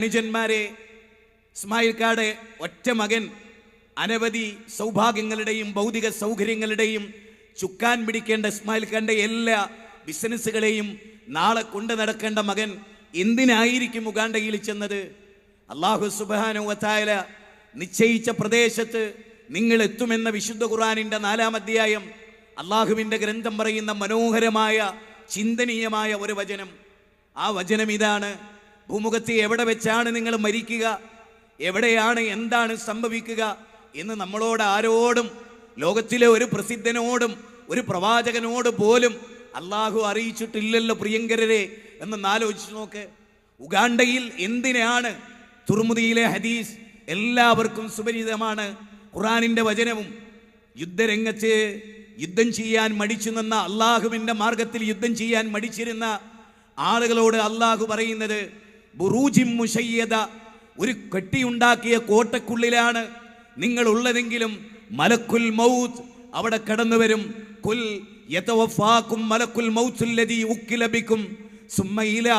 അനുജന്മാരെ ഇസ്മായിൽക്കാട് ഒറ്റ മകൻ അനവധി സൗഭാഗ്യങ്ങളുടെയും ഭൗതിക സൗകര്യങ്ങളുടെയും ചുക്കാൻ പിടിക്കേണ്ട ഇസ്മായിൽ ഖാന്റെ എല്ലാ ബിസിനസ്സുകളെയും നാളെ കൊണ്ടു നടക്കേണ്ട മകൻ എന്തിനായിരിക്കും ഉഗാണ്ടയിൽ ചെന്നത്? അള്ളാഹു സുബാനു വത്തായ നിശ്ചയിച്ച പ്രദേശത്ത് നിങ്ങൾ എത്തുമെന്ന വിശുദ്ധ ഖുറാനിന്റെ നാലാം അധ്യായം അള്ളാഹുവിന്റെ ഗ്രന്ഥം പറയുന്ന മനോഹരമായ ചിന്തനീയമായ ഒരു വചനം. ആ വചനം ഇതാണ്. ഭൂമുഖത്ത് എവിടെ വെച്ചാണ് നിങ്ങൾ മരിക്കുക? എവിടെയാണ് എന്താണ് സംഭവിക്കുക? എന്ന് നമ്മളോട് ആരോടും ലോകത്തിലെ ഒരു പ്രസിദ്ധനോടും ഒരു പ്രവാചകനോട് പോലും അള്ളാഹു അറിയിച്ചിട്ടില്ലല്ലോ പ്രിയങ്കരരെ. എന്ന് ആലോചിച്ച് നോക്ക്. ഉഗാണ്ടയിൽ എന്തിനാണ് തുർമുദിയിലെ ഹദീസ് എല്ലാവർക്കും സുപരിചിതമാണ്? ഖുറാനിന്റെ വചനവും യുദ്ധരംഗത്ത് യുദ്ധം ചെയ്യാൻ മടിച്ചു നിന്ന അള്ളാഹുവിന്റെ മാർഗത്തിൽ യുദ്ധം ചെയ്യാൻ മടിച്ചിരുന്ന ആളുകളോട് അള്ളാഹു പറയുന്നത് ബുറൂജിം മുഷയ്യത ഒരു കെട്ടിയുണ്ടാക്കിയ കോട്ടക്കുള്ളിലാണ് നിങ്ങൾ ഉള്ളതെങ്കിലും മലക്കുൽ മൗത്ത് അവിടെ കടന്നു വരും കുൽ യതവഫാക്കും മലക്കുൽ മൗത്തുല്ലതി ഉക്കിലബിക്കും സുമ്മ ഇലാ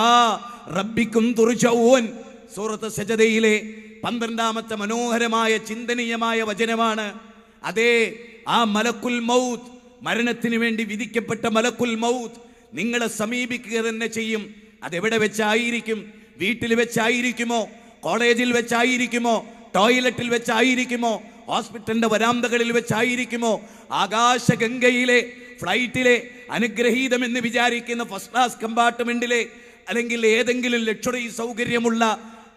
റബ്ബിക്കും തുർജഊൻ. സൂറത്ത് സജദയിലെ പന്ത്രണ്ടാമത്തെ മനോഹരമായ ചിന്തനീയമായ വചനമാണ്. അതേ ആ മലക്കുൽ മൗത്ത് മരണത്തിന് വേണ്ടി വിധിക്കപ്പെട്ട മലക്കുൽ മൗത്ത് നിങ്ങളെ സമീപിക്കുക തന്നെ ചെയ്യും. അതെവിടെ വെച്ചായിരിക്കും? വീട്ടിൽ വെച്ചായിരിക്കുമോ? കോളേജിൽ വെച്ചായിരിക്കുമോ? ടോയ്ലറ്റിൽ വെച്ചായിരിക്കുമോ? ഹോസ്പിറ്റലിന്റെ വരാന്തകളിൽ വെച്ചായിരിക്കുമോ? ആകാശഗംഗയിലെ ഫ്ലൈറ്റിലെ അനുഗ്രഹീതമെന്ന് വിചാരിക്കുന്ന ഫസ്റ്റ് ക്ലാസ് കമ്പാർട്ട്മെന്റിലെ അല്ലെങ്കിൽ ഏതെങ്കിലും ലക്ഷറി സൗകര്യമുള്ള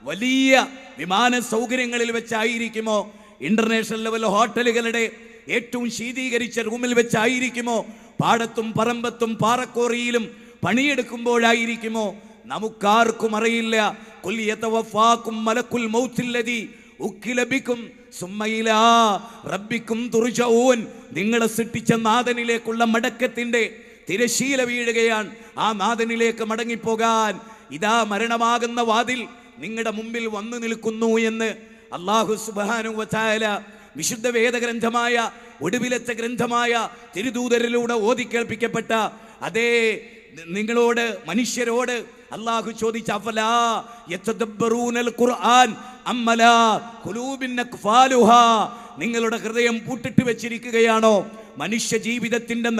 വലിയ വിമാന സൗകര്യങ്ങളിൽ വെച്ചായിരിക്കുമോ? ഇന്റർനാഷണൽ ലെവൽ ഹോട്ടലുകളുടെ ഏറ്റവും ശീതീകരിച്ച റൂമിൽ വെച്ചായിരിക്കുമോ? പാടത്തും പറമ്പത്തും പാറക്കോറിയിലും പണിയെടുക്കുമ്പോഴായിരിക്കുമോ? നമുക്കാർക്കും അറിയില്ല. നിങ്ങളെ സൃഷ്ടിച്ച നാഥനിലേക്കുള്ള മടക്കത്തിന്റെ തിരശീല വീഴുകയാണ്. ആ നാഥനിലേക്ക് മടങ്ങിപ്പോകാൻ ഇതാ മരണമാകുന്ന വാതിൽ നിങ്ങളുടെ മുമ്പിൽ വന്നു നിൽക്കുന്നു എന്ന് അള്ളാഹു സുബാനു വച്ചായ വിശുദ്ധ വേദഗ്രന്ഥമായ ഒടുവിലത്തെ ഗ്രന്ഥമായ തിരുദൂതരിലൂടെ ഓതി കേൾപ്പിക്കപ്പെട്ട അതേ നിങ്ങളോട് മനുഷ്യരോട് അള്ളാഹു ചോദിച്ച നിങ്ങളുടെ ഹൃദയം പൂട്ടിട്ട് വെച്ചിരിക്കുകയാണോ? മനുഷ്യ ജീവിതത്തിന്റെ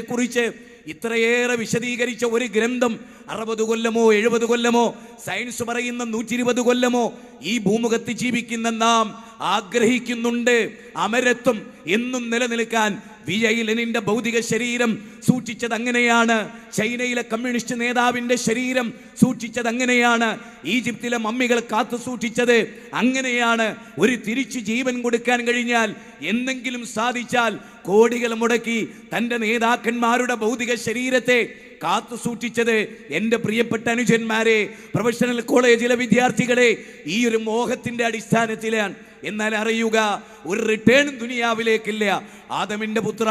കുറിച്ച് ഇത്രയേറെ വിശദീകരിച്ച ഒരു ഗ്രന്ഥം അറുപത് കൊല്ലമോ എഴുപത് കൊല്ലമോ സയൻസ് പറയുന്ന നൂറ്റി കൊല്ലമോ ഈ ഭൂമുഖത്ത് ജീവിക്കുന്ന നാം ആഗ്രഹിക്കുന്നുണ്ട്. അമരത്വം എന്നും നിലനിൽക്കാൻ വിജയിലനിന്റെ ഭൗതിക ശരീരം സൂക്ഷിച്ചത് അങ്ങനെയാണ്. ചൈനയിലെ കമ്മ്യൂണിസ്റ്റ് നേതാവിന്റെ ശരീരം സൂക്ഷിച്ചത് അങ്ങനെയാണ്. ഈജിപ്തിലെ മമ്മികൾ കാത്തു സൂക്ഷിച്ചത് അങ്ങനെയാണ്. ഒരു തിരിച്ചു ജീവൻ കൊടുക്കാൻ കഴിഞ്ഞാൽ എന്തെങ്കിലും സാധിച്ചാൽ കോടികൾ മുടക്കി തന്റെ നേതാക്കന്മാരുടെ ഭൗതിക ശരീരത്തെ കാത്തു സൂക്ഷിച്ചത് എന്റെ പ്രിയപ്പെട്ട അനുജന്മാരെ പ്രൊഫഷണൽ കോളേജിലെ വിദ്യാർത്ഥികളെ ഈ ഒരു മോഹത്തിന്റെ അടിസ്ഥാനത്തിലാണ് എന്നാൽ അറിയുക ഒരു റിട്ടേൺ ദുനിയാവിലേക്കില്ല. ആദമിന്റെ പുത്ര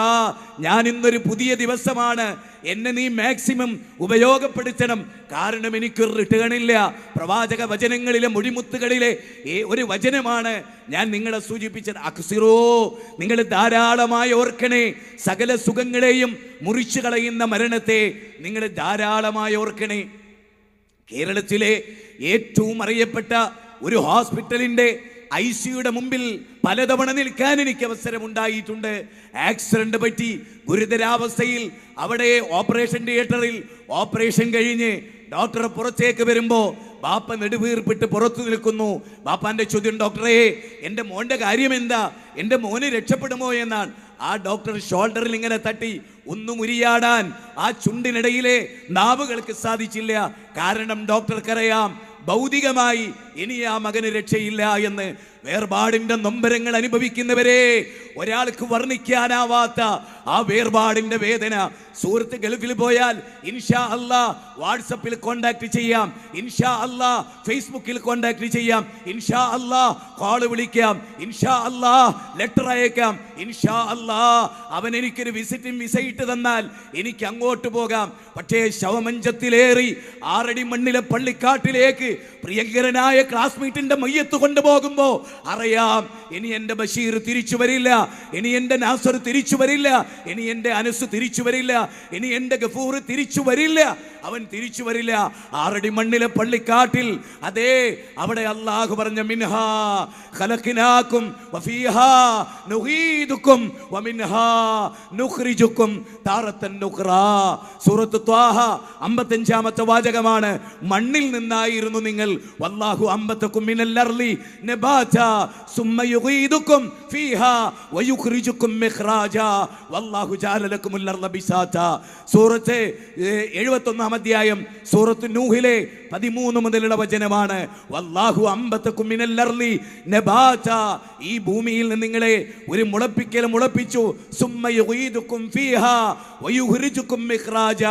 ഞാൻ ഇന്നൊരു പുതിയ ദിവസമാണ്. എന്നെ നീ മാക്സിമം ഉപയോഗപ്പെടുത്തണം. കാരണം എനിക്കൊരു റിട്ടേൺ ഇല്ല. പ്രവാചക വചനങ്ങളിലെ ഏ- ഒരു വചനമാണ് ഞാൻ നിങ്ങളെ സൂചിപ്പിച്ചത്. അക്സിറോ നിങ്ങൾ ധാരാളമായി ഓർക്കണേ. സകല സുഖങ്ങളെയും മുറിച്ചു കളയുന്ന മരണത്തെ നിങ്ങൾ ധാരാളമായി ഓർക്കണേ. കേരളത്തിലെ ഏറ്റവും അറിയപ്പെട്ട ഒരു ഹോസ്പിറ്റലിന്റെ ഐ സിയുടെ മുമ്പിൽ പലതവണ നിൽക്കാൻ എനിക്ക് അവസരമുണ്ടായിട്ടുണ്ട്. ആക്സിഡന്റ് പറ്റി ഗുരുതരാവസ്ഥയിൽ അവിടെ ഓപ്പറേഷൻ തിയേറ്ററിൽ ഓപ്പറേഷൻ കഴിഞ്ഞ് ഡോക്ടർ പുറത്തേക്ക് വരുമ്പോൾ ബാപ്പ നെടുവീർപ്പിട്ട് പുറത്തു നിൽക്കുന്നു. ബാപ്പാന്റെ ചോദ്യം ഡോക്ടറെ എന്റെ മോന്റെ കാര്യം എന്താ? എന്റെ മോന് രക്ഷപ്പെടുമോ എന്നാണ്. ആ ഡോക്ടർ ഷോൾഡറിൽ ഇങ്ങനെ തട്ടി ഒന്നും ഉരിയാടാൻ ആ ചുണ്ടിനിടയിലെ നാവുകൾക്ക് സാധിച്ചില്ല. കാരണം ഡോക്ടർക്കറിയാം ഭൗതികമായി ഇനി ആ മകന് രക്ഷയില്ല എന്ന് വേർപാടിന്റെ നൊമ്പരങ്ങൾ അനുഭവിക്കുന്നവരെ ഒരാൾക്ക് വർണിക്കാനാവാത്ത ആ വേർപാടിന്റെ വേദന. സുഹൃത്ത് ഗൾഫിൽ പോയാൽ ഇൻഷാ അല്ലാ വാട്സപ്പിൽ കോണ്ടാക്ട് ചെയ്യാം. ഇൻഷാ അല്ലാ ഫേസ്ബുക്കിൽ കോണ്ടാക്ട് ചെയ്യാം. ഇൻഷാ അല്ലാ കോൾ വിളിക്കാം. ഇൻഷാ അല്ലാ ലെറ്റർ അയക്കാം. ഇൻഷാ അല്ലാ അവൻ എനിക്കൊരു വിസിറ്റിംഗ് വിസ ഇട്ട് തന്നാൽ എനിക്ക് അങ്ങോട്ട് പോകാം. പക്ഷേ ശവമഞ്ചത്തിലേറി ആറടി മണ്ണിലെ പള്ളിക്കാട്ടിലേക്ക് പ്രിയങ്കരനായ ക്ലാസ്മേറ്റിന്റെ മയ്യത്ത് കൊണ്ടുപോകുമ്പോൾ അറിയാം ഇനി എന്റെ ബഷീർ തിരിച്ചു വരില്ല ഇനി എന്റെ നാസർ തിരിച്ചു വരില്ല ഇനി എന്റെ അനസ് തിരിച്ചു വരില്ല ഇനി എന്റെ ഗഫൂർ തിരിച്ചു വരില്ല അവൻ തിരിച്ചു വരില്ല. ആറടി മണ്ണിലെ പള്ളിക്കാട്ടിൽ അതേ അവിടെ അള്ളാഹു പറഞ്ഞ മിൻഹാ ഖലഖിനാക്കും അമ്പത്തഞ്ചാമത്തെ വാചകമാണ് മണ്ണിൽ നിന്നായിരുന്നു നിങ്ങൾ വല്ലാഹു അമ്പത്തക്കും മിനൽ അർളി നബാത സുമ്മ യുഗീദുക്കും ഫീഹാ വയുഖ്രിജുക്കും മിഖ്റാജ. വല്ലാഹു ജഅല ലക്കുമുൽ അർള ബിസാത സൂറത്ത് എഴുപത്തൊന്നാം അധ്യായം സൂറത്ത് നൂഹിലെ പതിമൂന്ന് മുതലുള്ള വചനമാണ്. വല്ലാഹു അമ്പത്തക്കും മിനൽ അർളി നബാത ഈ ഭൂമിയിൽ നിന്ന് നിങ്ങളെ ഒരു മുളപ്പിക്കൽ മുളപ്പിച്ചു. സുമ്മ യുഗീദുക്കും ഫീഹാ വയുഖ്രിജുക്കും മിഖ്റാജ.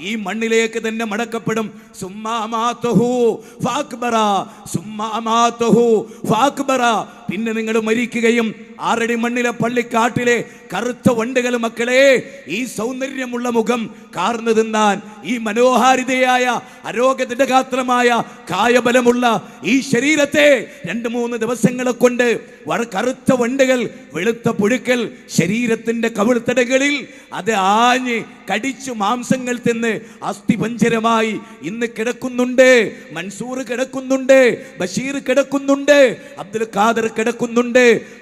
ഈ മണ്ണിലേക്ക് തന്നെ മടക്കപ്പെടും. സുമ്മാ മാതഹു ഫാക്ബറ. സുമ്മ അമാതഹു ഫാക്ബറ പിന്നെ നിങ്ങൾ മരിക്കുകയും ആറടി മണ്ണിലെ പള്ളിക്കാട്ടിലെ കറുത്ത വണ്ടുകൾ മക്കളെ ഈ സൗന്ദര്യമുള്ള മുഖം കാർന്നു തിന്നാൻ ഈ മനോഹാരിതയായ അരോഗത്തിന്റെ കായബലമുള്ള ഈ ശരീരത്തെ രണ്ട് മൂന്ന് ദിവസങ്ങളെ കൊണ്ട് കറുത്ത വണ്ടുകൾ വെളുത്ത പുഴുക്കൽ ശരീരത്തിന്റെ കവിൾത്തടകളിൽ അത് ആഞ്ഞ് കടിച്ചു മാംസങ്ങൾ തിന്ന് അസ്ഥിപഞ്ചരമായി ഇന്ന് കിടക്കുന്നുണ്ട് മൻസൂർ കിടക്കുന്നുണ്ട് ബഷീർ കിടക്കുന്നുണ്ട് അബ്ദുൽ ഖാദർ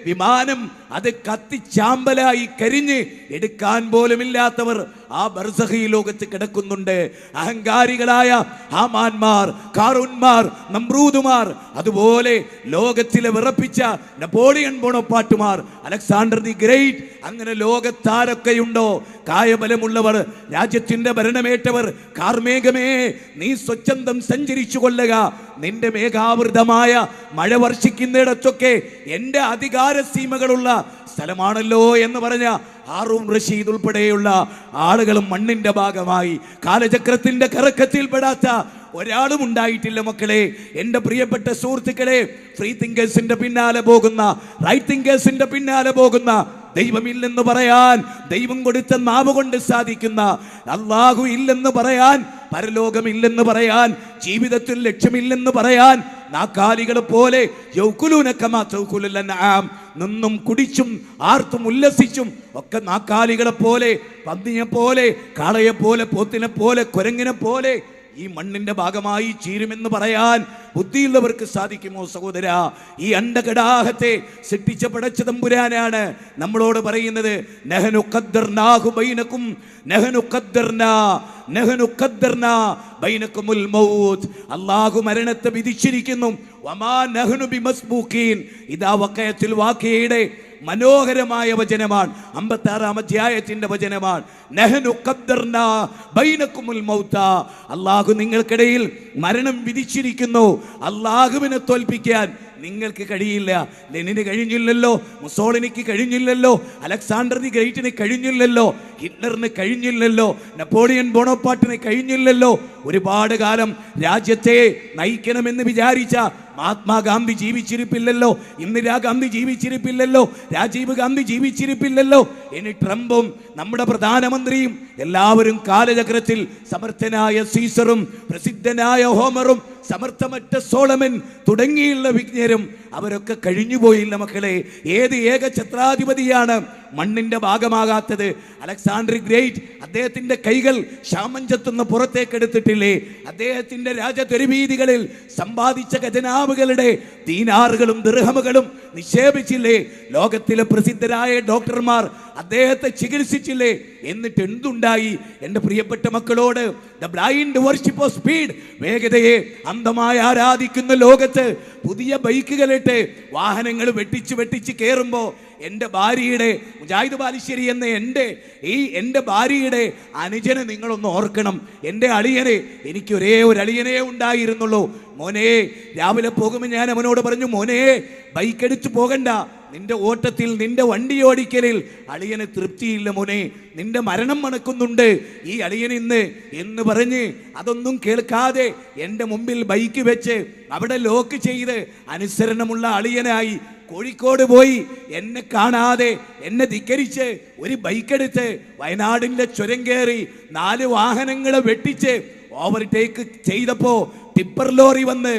വിമാനം അത് കത്തിച്ചാമ്പലായി കരിഞ്ഞ് എടുക്കാൻ പോലുമില്ലാത്തവർ ആ ബർസഹി ലോകത്ത് കിടക്കുന്നുണ്ട്. അഹങ്കാരികളായ ഹാമാന്മാർ കാറുന്മാർ നമ്രൂദുമാർ അതുപോലെ ലോകത്തിലെ വിറപ്പിച്ച നെപ്പോളിയൻ ബോണപ്പാട്ടുമാർ അലക്സാണ്ടർ ദി ഗ്രേറ്റ് അങ്ങനെ ലോകത്താരൊക്കെയുണ്ടോ? കായബലമുള്ളവർ രാജ്യത്തിന്റെ ഭരണമേറ്റവർ കാർമേഘമേ നീ സ്വച്ഛന്തം സഞ്ചരിച്ചു കൊള്ളുക നിന്റെ മേഘാവൃതമായ മഴ വർഷിക്കുന്നിടത്തൊക്കെ എന്റെ അധികാര സീമകളുള്ള സ്ഥലമാണല്ലോ എന്ന് പറഞ്ഞ ആറും റഷീദ് ഉൾപ്പെടെയുള്ള ആളുകളും മണ്ണിന്റെ ഭാഗമായി കാലചക്രത്തിന്റെ കറക്കത്തിൽപ്പെടാത്ത ഒരാളും ഉണ്ടായിട്ടില്ല മക്കളെ എന്റെ പ്രിയപ്പെട്ട സുഹൃത്തുക്കളെ ഫ്രീ തിങ്കേഴ്സിന്റെ പിന്നാലെ പോകുന്ന റൈറ്റ് തിങ്കേഴ്സിന്റെ പിന്നാലെ പോകുന്ന ദൈവമില്ലെന്ന് പറയാൻ ദൈവം കൊടുത്ത നാവ് കൊണ്ട് സാധിക്കുന്ന അള്ളാഹു ഇല്ലെന്ന് പറയാൻ പരലോകമില്ലെന്ന് പറയാൻ ജീവിതത്തിൽ ലക്ഷ്യമില്ലെന്ന് പറയാൻ നാക്കാലികളെ പോലെ യൗക്കുലൂനക്കമാ ചൗക്കുലല്ല. നിന്നും കുടിച്ചും ആർത്തും ഉല്ലസിച്ചും ഒക്കെ നാക്കാലികളെ പോലെ പന്നിയെ പോലെ കാളയെ പോലെ പോത്തിനെ പോലെ കുരങ്ങിനെ പോലെ ഈ മണ്ണിന്റെ ഭാഗമായി ചീരുമെന്ന് പറയാൻ ബുദ്ധിയുള്ളവർക്ക് സാധിക്കുമോ സഹോദര? ഈ അണ്ടകടാഹത്തെ സൃഷ്ടിച്ച പടച്ച തമ്പുരാനാണ് നമ്മളോട് പറയുന്നത് നെഹനു ഖദ്ദർനാഹു ബൈനക്കും നഹനു ഖദ്ദർനാ നഹനു ഖദ്ദർനാ ബൈനക്കുമുൽ മൗത്ത്. അല്ലാഹു മരണത്തെ വിധിച്ചിരിക്കുന്നു വമാ നെഹനു ബിമസ്ബൂഖീൻ. ഇതാ വക്കയത്തിൽ വാക്കിയയുടെ മനോഹരമായ വചനമാണ്. അമ്പത്തി ആറാം അധ്യായത്തിന്റെ വചനമാണ്. നഹനു ബൈനക്കുമുൽ മൗത്ത. അള്ളാഹു നിങ്ങൾക്കിടയിൽ മരണം വിധിച്ചിരിക്കുന്നു. അള്ളാഹുവിനെ തോൽപ്പിക്കാൻ നിങ്ങൾക്ക് കഴിയില്ല. ലെനിന് കഴിഞ്ഞില്ലല്ലോ മുസോളിനിക്ക് കഴിഞ്ഞില്ലല്ലോ അലക്സാണ്ടർ ദി ഗ്രേറ്റിന് കഴിഞ്ഞില്ലല്ലോ ഹിറ്റ്ലറിന് കഴിഞ്ഞില്ലല്ലോ നെപ്പോളിയൻ ബോണോപ്പാട്ടിന് കഴിഞ്ഞില്ലല്ലോ ഒരുപാട് കാലം രാജ്യത്തെ നയിക്കണമെന്ന് വിചാരിച്ച മഹാത്മാഗാന്ധി ജീവിച്ചിരിപ്പില്ലല്ലോ. ഇന്ദിരാഗാന്ധി ജീവിച്ചിരിപ്പില്ലല്ലോ. രാജീവ് ഗാന്ധി ജീവിച്ചിരിപ്പില്ലല്ലോ. ഇനി ട്രംപും നമ്മുടെ പ്രധാനമന്ത്രിയും എല്ലാവരും കാലചക്രത്തിൽ സമർത്ഥനായ സീസറും പ്രസിദ്ധനായ ഹോമറും സമർത്ഥമറ്റ സോളമൻ തുടങ്ങിയുള്ള വിജ്ഞരും അവരൊക്കെ കഴിഞ്ഞുപോയില്ല മക്കളെ. ഏത് ഏക ഛത്രാധിപതിയാണ് മണ്ണിന്റെ ഭാഗമാകാത്തത്. അലക്സാണ്ടർ ഗ്രേറ്റ് അദ്ദേഹത്തിന്റെ കൈകൾ ശാമഞ്ചത്തുനിന്ന് പുറത്തേക്ക് എടുത്തിട്ടില്ലേ? അദ്ദേഹത്തിന്റെ രാജതെരുവീതികളിൽ സമ്പാദിച്ച ഖജനാവുകളുടെ ദീനാറുകളും ദൃഹമുകളും നിക്ഷേപിച്ചില്ലേ? ലോകത്തിലെ പ്രസിദ്ധരായ ഡോക്ടർമാർ അദ്ദേഹത്തെ ചികിത്സിച്ചില്ലേ? എന്നിട്ട് എന്തുണ്ടായി? എന്റെ പ്രിയപ്പെട്ട മക്കളോട് the blind worship of speed വേഗതയെ അന്ധമായി ആരാധിക്കുന്ന ലോകത്ത് പുതിയ ബൈക്കുകളിട്ട് വാഹനങ്ങൾ വെട്ടിച്ച് വെട്ടിച്ച് കയറുമ്പോൾ എന്റെ ഭാര്യയുടെ മുജാഹിദ് ബാലിശ്ശേരി എന്ന എന്റെ ഈ എന്റെ ഭാര്യയുടെ അനുജനെ നിങ്ങളൊന്ന് ഓർക്കണം. എന്റെ അളിയനെ എനിക്ക് ഒരേ ഒരു അളിയനേ ഉണ്ടായിരുന്നുള്ളൂ. മോനെ രാവിലെ പോകുമ്പോൾ ഞാൻ അവനോട് പറഞ്ഞു മോനെ ബൈക്ക് എടുത്ത് പോകണ്ട. നിന്റെ ഓട്ടത്തിൽ നിന്റെ വണ്ടി ഓടിക്കലിൽ അളിയന് തൃപ്തിയില്ല മോനെ. നിന്റെ മരണം മണക്കുന്നുണ്ട്. ഈ അളിയൻ ഇന്ന് എന്ന് പറഞ്ഞ് അതൊന്നും കേൾക്കാതെ എന്റെ മുമ്പിൽ ബൈക്ക് വെച്ച് അവിടെ ലോക്ക് ചെയ്ത് അനുസരണമുള്ള അളിയനായി കോഴിക്കോട് പോയി എന്നെ കാണാതെ എന്നെ ധിക്കരിച്ച് ഒരു ബൈക്കെടുത്ത് വയനാടിന്റെ ചുരം കയറി നാല് വാഹനങ്ങളെ വെട്ടിച്ച് ഓവർടേക്ക് ചെയ്തപ്പോ ടിപ്പർ ലോറി വന്ന്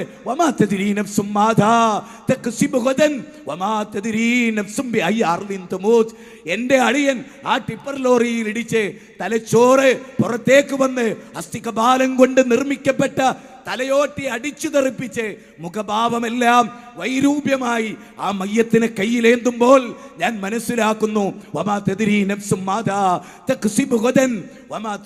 എന്റെ അളിയൻ ആ ടിപ്പർ ലോറിയിൽ ഇടിച്ച് തലച്ചോറ് പുറത്തേക്ക് വന്ന് അസ്ഥികപാലം കൊണ്ട് നിർമ്മിക്കപ്പെട്ട തലയോട്ടി അടിച്ചു തെറിപ്പിച്ച് മുഖഭാവമെല്ലാം വൈരൂപ്യമായി ആ മയ്യത്തിന് കയ്യിലേന്തുമ്പോൾ ഞാൻ മനസ്സിലാക്കുന്നു. വമാ മാതാ വമാ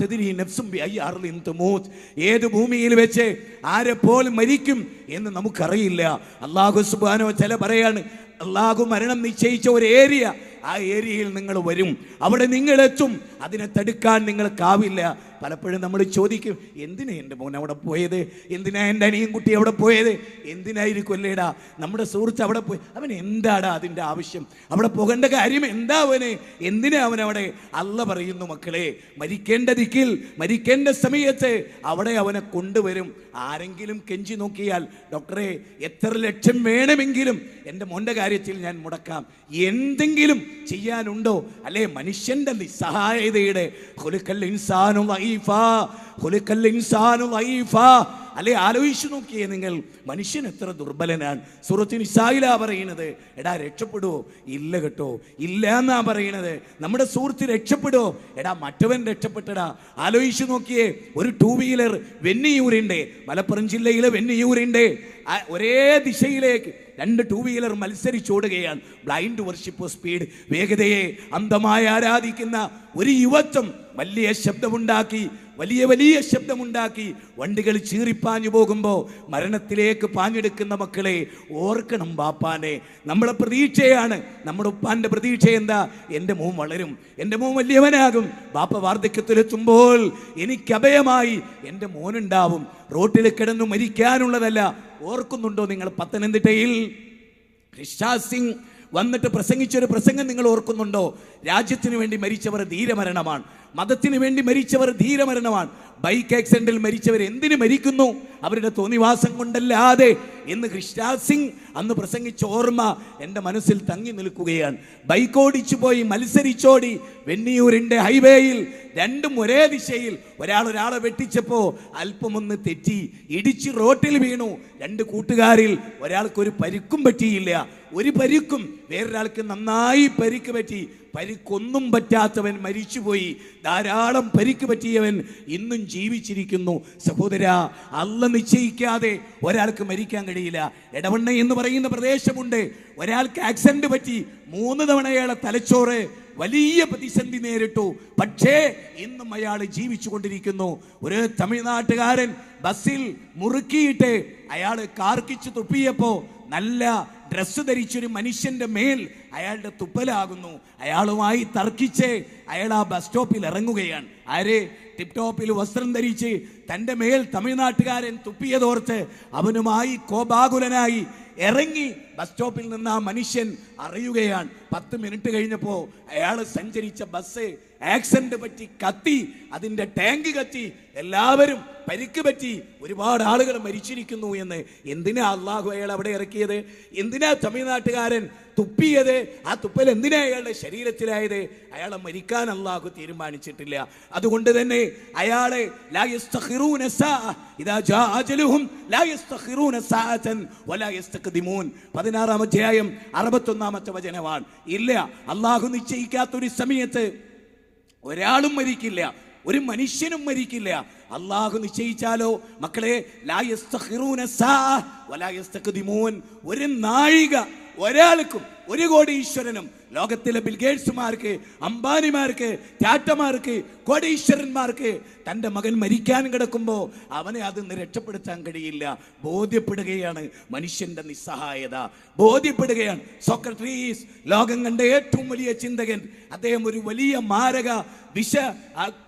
ഏത് ഭൂമിയിൽ വെച്ച് ആരെപ്പോൾ മരിക്കും എന്ന് നമുക്കറിയില്ല. അള്ളാഹു സുബാനോ ചില പറയാണ് അള്ളാഹു മരണം നിശ്ചയിച്ച ഒരു ഏരിയ ആ ഏരിയയിൽ നിങ്ങൾ വരും. അവിടെ നിങ്ങൾ എത്തും. അതിനെ തടുക്കാൻ നിങ്ങൾക്കാവില്ല പലപ്പോഴും നമ്മൾ ചോദിക്കും എന്തിനാ എന്റെ മോൻ അവിടെ പോയത്? എന്തിനാ എന്റെ അനിയൻ കുട്ടി അവിടെ പോയത്? എന്തിനായിരിക്കും അല്ലേടാ? നമ്മുടെ സുഹൃത്ത് അവിടെ പോയി. അവൻ എന്താടാ അതിന്റെ ആവശ്യം? അവിടെ പോകേണ്ട കാര്യം എന്താ അവന്? എന്തിനാ അവൻ അവിടെ? അല്ല പറയുന്നു മക്കളെ മരിക്കേണ്ട ദിക്കിൽ മരിക്കേണ്ട സമയത്ത് അവിടെ അവനെ കൊണ്ടുവരും. ആരെങ്കിലും കെഞ്ചി നോക്കിയാൽ ഡോക്ടറെ എത്ര ലക്ഷം വേണമെങ്കിലും എന്റെ മോന്റെ കാര്യത്തിൽ ഞാൻ മുടക്കാം. എന്തെങ്കിലും ചെയ്യാനുണ്ടോ? അല്ലേ മനുഷ്യന്റെ നിസ്സഹായതയുടെ. അല്ലെ ആലോചിച്ചു നോക്കിയേ നിങ്ങൾ മനുഷ്യൻ എത്ര ദുർബലനാണ്. സുഹൃത്തിന് ഇസായിലാ പറയുന്നത് എടാ രക്ഷപ്പെടുവോ? ഇല്ല കേട്ടോ ഇല്ല എന്നാ പറയുന്നത്. നമ്മുടെ സുഹൃത്ത് രക്ഷപ്പെടുവോ? എടാ മറ്റവൻ രക്ഷപ്പെട്ടടാ. ആലോചിച്ചു നോക്കിയേ ഒരു ടൂ വീലർ വെന്നിയൂരിന്റെ മലപ്പുറം ജില്ലയിലെ വെന്നിയൂരിന്റെ ഒരേ ദിശയിലേക്ക് രണ്ട് ടൂ വീലർ മത്സരിച്ചോടുകയാണ് ബ്ലൈൻഡ് വർഷിപ്പ് സ്പീഡ് വേഗതയെ അന്ധമായി ആരാധിക്കുന്ന ഒരു യുവത്വം വലിയ ശബ്ദമുണ്ടാക്കി വലിയ വലിയ ശബ്ദമുണ്ടാക്കി വണ്ടികൾ ചീറിപ്പാഞ്ഞു പോകുമ്പോൾ മരണത്തിലേക്ക് പാഞ്ഞെടുക്കുന്ന മക്കളെ ഓർക്കണം ബാപ്പാനെ. നമ്മളെ പ്രതീക്ഷയാണ്. നമ്മുടെ ഉപ്പാന്റെ പ്രതീക്ഷ എന്താ? എന്റെ മോൻ വളരും. എന്റെ മോൻ വലിയവനാകും. ബാപ്പ വാർദ്ധക്യത്തിലെത്തുമ്പോൾ എനിക്ക് അഭയമായി എന്റെ മോനുണ്ടാവും. റോട്ടിൽ കിടന്നു മരിക്കാനുള്ളതല്ല. ഓർക്കുന്നുണ്ടോ നിങ്ങൾ പത്തനംതിട്ടയിൽ? ഋഷാ സിംഗ് വന്നിട്ട് പ്രസംഗിച്ചൊരു പ്രസംഗം നിങ്ങൾ ഓർക്കുന്നുണ്ടോ? രാജ്യത്തിന് വേണ്ടി മരിച്ചവർ ധീരമരണമാണ്. മതത്തിന് വേണ്ടി മരിച്ചവർ ധീരമരണമാണ് ബൈക്ക് ആക്സിഡന്റിൽ മരിച്ചവർ എന്തിന് മരിക്കുന്നു? അവരുടെ തോന്നിവാസം കൊണ്ടല്ലാതെ. എന്ന് ഋഷാദ് സിംഗ് അന്ന് പ്രസംഗിച്ച ഓർമ്മ എന്റെ മനസ്സിൽ തങ്ങി നിൽക്കുകയാണ്. ബൈക്ക് ഓടിച്ചു പോയി മത്സരിച്ചോടി. വെന്നിയൂരിന്റെ ഹൈവേയിൽ രണ്ടും ഒരേ ദിശയിൽ ഒരാൾ ഒരാളെ വെട്ടിച്ചപ്പോൾ അല്പമൊന്ന് തെറ്റി. ഇടിച്ച് റോട്ടിൽ വീണു. രണ്ട് കൂട്ടുകാരിൽ ഒരാൾക്കൊരു പരിക്കും പറ്റിയില്ല. ഒരു പരിക്കും വേറൊരാൾക്ക് നന്നായി പരിക്ക് പറ്റി പരിക്കൊന്നും പറ്റാത്തവൻ മരിച്ചുപോയി ധാരാളം പരിക്ക് പറ്റിയവൻ ഇന്നും ജീവിച്ചിരിക്കുന്നു. സഹോദര അല്ല നിശ്ചയിക്കാതെ ഒരാൾക്ക് മരിക്കാൻ കഴിയില്ല. ഇടവണ്ണ എന്ന് പറയുന്ന പ്രദേശമുണ്ട്. ഒരാൾക്ക് ആക്സിഡന്റ് പറ്റി മൂന്ന് തവണ അയാളെ തലച്ചോറ് വലിയ പ്രതിസന്ധി നേരിട്ടു. പക്ഷേ ഇന്നും അയാൾ ജീവിച്ചു കൊണ്ടിരിക്കുന്നു ഒരു തമിഴ്നാട്ടുകാരൻ ബസ്സിൽ മുറുക്കിയിട്ട് അയാൾ കാർക്കിച്ച് തുപ്പിയപ്പോ നല്ല ഡ്രസ്സ് ധരിച്ചൊരു മനുഷ്യന്റെ മേൽ അയാളുടെ തുപ്പലാകുന്നു. അയാളുമായി തർക്കിച്ച് അയാൾ ആ ബസ് സ്റ്റോപ്പിൽ ഇറങ്ങുകയാണ്. ആര്? ടിപ് ടോപ്പിൽ വസ്ത്രം ധരിച്ച് തന്റെ മേൽ തമിഴ്നാട്ടുകാരൻ തുപ്പിയതോർത്ത് അവനുമായി കോപാകുലനായി ഇറങ്ങി ബസ് സ്റ്റോപ്പിൽ നിന്ന് ആ മനുഷ്യൻ അറിയുകയാണ്. പത്ത് മിനിറ്റ് കഴിഞ്ഞപ്പോൾ അയാൾ സഞ്ചരിച്ച ബസ് ആക്സിഡന്റ് പറ്റി കത്തി അതിന്റെ ടാങ്ക് കത്തി എല്ലാവരും പരിക്ക് പറ്റി. ഒരുപാട് ആളുകൾ മരിച്ചിരിക്കുന്നു എന്ന്. എന്തിനാ അള്ളാഹു അയാൾ അവിടെ ഇറക്കിയത്? എന്തിനാ തമിഴ്നാട്ടുകാരൻ തുപ്പിയത്? ആ തുപ്പൽ എന്തിനാ അയാളുടെ ശരീരത്തിലായത്? അയാളെ മരിക്കാൻ അള്ളാഹു തീരുമാനിച്ചിട്ടില്ല. അതുകൊണ്ട് തന്നെ അയാളെ. പതിനാറാം അധ്യായം അറുപത്തൊന്നാമത്തെ വചനമാണ്. ഇല്ല അള്ളാഹു നിശ്ചയിക്കാത്തൊരു സമയത്ത് ഒരാളും മരിക്കില്ല ഒരു മനുഷ്യനും മരിക്കില്ല. അള്ളാഹു നിശ്ചയിച്ചാലോ? മക്കളെ. ഒരു നാഴിക ഒരാൾക്കും ഒരു കോടി ഈശ്വരനും ലോകത്തിലെ ബിൽഗേറ്റ്സുമാർക്ക് അംബാനിമാർക്ക് ടാറ്റമാർക്ക് കോടീശ്വരന്മാർക്ക് തന്റെ മകൻ മരിക്കാൻ കിടക്കുമ്പോൾ അവനെ അതിന്ന് രക്ഷപ്പെടുത്താൻ കഴിയില്ല. ബോധ്യപ്പെടുകയാണ് മനുഷ്യന്റെ നിസ്സഹായത. ബോധ്യപ്പെടുകയാണ്. സോക്രട്ടീസ് ലോകം കണ്ട ഏറ്റവും വലിയ ചിന്തകൻ അദ്ദേഹം ഒരു വലിയ മാരക വിഷ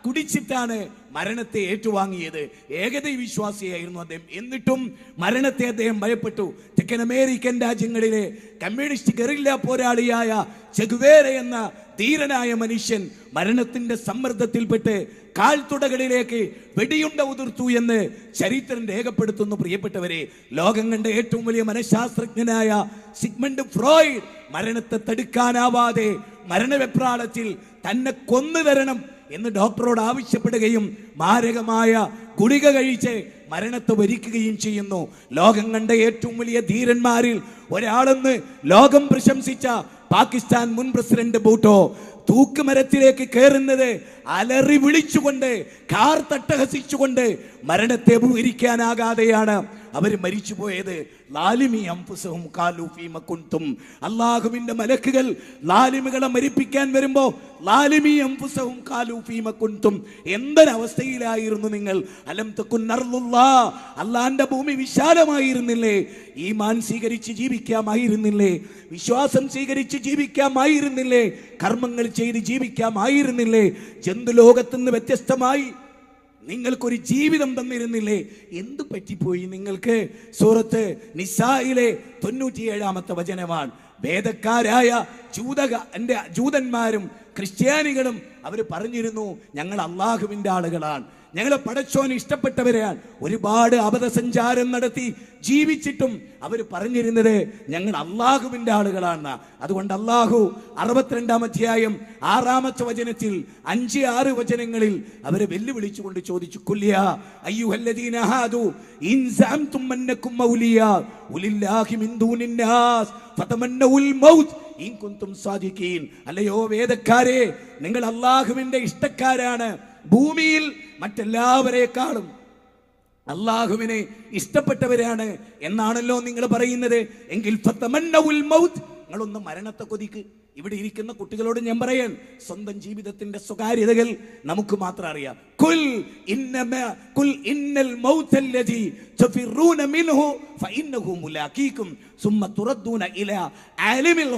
കുടിച്ചിട്ടാണ് മരണത്തെ ഏറ്റുവാങ്ങിയത് ഏകദൈ വിശ്വാസിയായിരുന്നു അദ്ദേഹം. എന്നിട്ടും മരണത്തെ അദ്ദേഹം ഭയപ്പെട്ടു. തെക്കൻ അമേരിക്കൻ രാജ്യങ്ങളിലെ കമ്മ്യൂണിസ്റ്റ് ഗറില്ല പോരാളിയായ ചെഗുവേര എന്ന ധീരനായ മനുഷ്യൻ മരണത്തിന്റെ സമ്മർദ്ദത്തിൽപ്പെട്ട് കാൽത്തുടകളിലേക്ക് വെടിയുണ്ട ഉതിർത്തു എന്ന് ചരിത്രം രേഖപ്പെടുത്തുന്നു. പ്രിയപ്പെട്ടവരെ ലോകം കണ്ട ഏറ്റവും വലിയ മനഃശാസ്ത്രജ്ഞനായ സിഗ്മണ്ട് ഫ്രോയിഡ് മരണത്തെ തടുക്കാനാവാതെ മരണവെപ്രാളത്തിൽ തന്നെ കൊന്നു തരണം എന്ന് ഡോക്ടറോട് ആവശ്യപ്പെടുകയും മാരകമായ ഗുളിക കഴിച്ച് മരണത്തെ വരിക്കുകയും ചെയ്യുന്നു. ലോകം കണ്ട ഏറ്റവും വലിയ ധീരന്മാരിൽ ഒരാളെന്ന് ലോകം പ്രശംസിച്ച പാകിസ്ഥാൻ മുൻ പ്രസിഡന്റ് ബൂട്ടോ തൂക്കുമരത്തിലേക്ക് കയറുന്നത് അലറി വിളിച്ചുകൊണ്ട് കാർ തട്ടഹസിച്ചുകൊണ്ട് മരണത്തെ അഭിമുഖീകരിക്കാനാകാതെയാണ് അവർ മരിച്ചുപോയത് ലാലിമി അംഫുസഹും കാലു ഫീമ കുന്തും അള്ളാഹുവിന്റെ മലക്കുകൾ ലാലിമികളെ മരിപ്പിക്കാൻ വരുമ്പോ ലാലിമി അംഫുസഹും കുന്തും എന്തൊരവസ്ഥയിലായിരുന്നു നിങ്ങൾ? അലം തക്കുന്നർലുല്ലാ അള്ളാന്റെ ഭൂമി വിശാലമായിരുന്നില്ലേ? ഈമാൻ സ്വീകരിച്ച് ജീവിക്കാമായിരുന്നില്ലേ? വിശ്വാസം സ്വീകരിച്ച് ജീവിക്കാമായിരുന്നില്ലേ? കർമ്മങ്ങൾ ചെയ്ത് ജീവിക്കാമായിരുന്നില്ലേ? ജന്തുലോകത്തുനിന്ന് വ്യത്യസ്തമായി നിങ്ങൾക്കൊരു ജീവിതം തന്നിരുന്നില്ലേ? എന്തു പറ്റിപ്പോയി നിങ്ങൾക്ക്? സൂറത്ത് നിസായിലെ തൊണ്ണൂറ്റിയേഴാമത്തെ വചനമാണ്. വേദക്കാരായ ജൂതക എന്റെ ജൂതന്മാരും ക്രിസ്ത്യാനികളും അവർ പറഞ്ഞിരുന്നു ഞങ്ങൾ അള്ളാഹുവിന്റെ ആളുകളാണ്. ഞങ്ങളെ പടച്ചോന് ഇഷ്ടപ്പെട്ടവരെയാണ് ഒരുപാട് അബദ്ധസഞ്ചാരം നടത്തി ജീവിച്ചിട്ടും അവർ പറഞ്ഞിരുന്നത് ഞങ്ങൾ അള്ളാഹുവിന്റെ ആളുകളാണ് അതുകൊണ്ട് അള്ളാഹു അറുപത്തിരണ്ടാം അധ്യായം ആറാമത്തെ വചനത്തിൽ അഞ്ച് ആറ് വചനങ്ങളിൽ അവരെ വെല്ലുവിളിച്ചുകൊണ്ട് ചോദിച്ചു കുല്യ അയ്യുഹല്ലദീന ഹാദു ഇൻ മിൻ മൗത്ത് ഇൻ സാദിഖീൻ. അല്ലയോ വേദക്കാരെ നിങ്ങൾ അള്ളാഹുവിന്റെ ഇഷ്ടക്കാരാണ്. ഭൂമിയിൽ മറ്റെല്ലാവരെക്കാളും അള്ളാഹുവിനെ ഇഷ്ടപ്പെട്ടവരാണ് എന്നാണല്ലോ നിങ്ങൾ പറയുന്നത്. എങ്കിൽ നിങ്ങളൊന്ന് മരണത്തെ കൊതിക്ക്. ഇവിടെ ഇരിക്കുന്ന കുട്ടികളോട് ഞാൻ പറയാൻ സ്വന്തം ജീവിതത്തിന്റെ സ്വകാര്യതകൾ നമുക്ക് മാത്രം അറിയാം. ഇന്നമ ഇന്നൽ മിൻഹു ഫഇന്നഹു മുലാഖീകും ഇലാ ആലിമിൽ